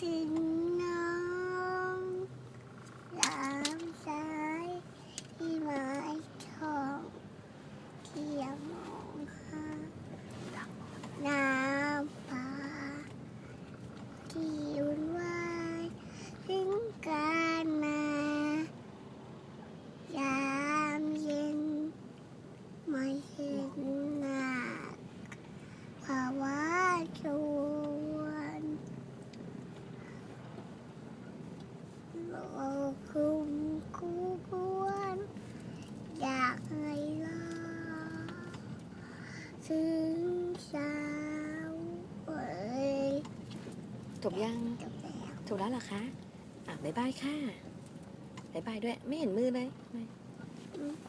ถึงน้องลามสายที่ไม้ทองเที่ยวมองหาน้ำป่าที่อุ่นไหวถึงการมา ยามเย็นไม่เห็นหน้าภาวะชวนโลก คุ้มคู่ควรอยากให้ลาถึงเช้าเอ้ยจบยังจบแล้วจบแล้วเหรอคะอะบ๊ายบายค่ะบ๊ายบายด้วย ไม่เห็นมือเลยไม่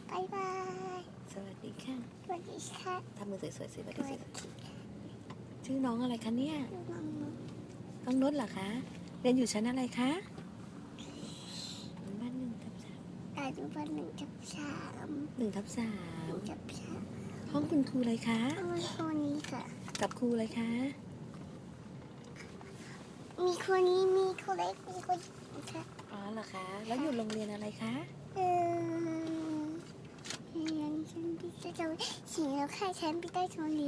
บายบาย สวัสดีค่ะ สวัสดีค่ะทำมือสวยๆสิสวัสสดีวัสสิดีค่ะชื่อน้องอะไรคะเนี่ย น้องน้องนุชเหรอคะ เรียนอยู่ชั้นอะไรคะบ้านหนึ่งทับสามอายุวันหนึ่งจับสามหนึ่งทับสาหมนึ่งจับสามห้องคุณครูอะไรคะเอาไว้คนนี้ค่ะ กับครูอะไรคะ มีคนนี้มีคนเล็กมีคนใหญ่ค่ะ อ๋อเหรอคะ แล้วอยู่โรงเรียนอะไรคะเออเรียนฉันพิจารณาสิ่งแล้วค่ะฉันพิจารณา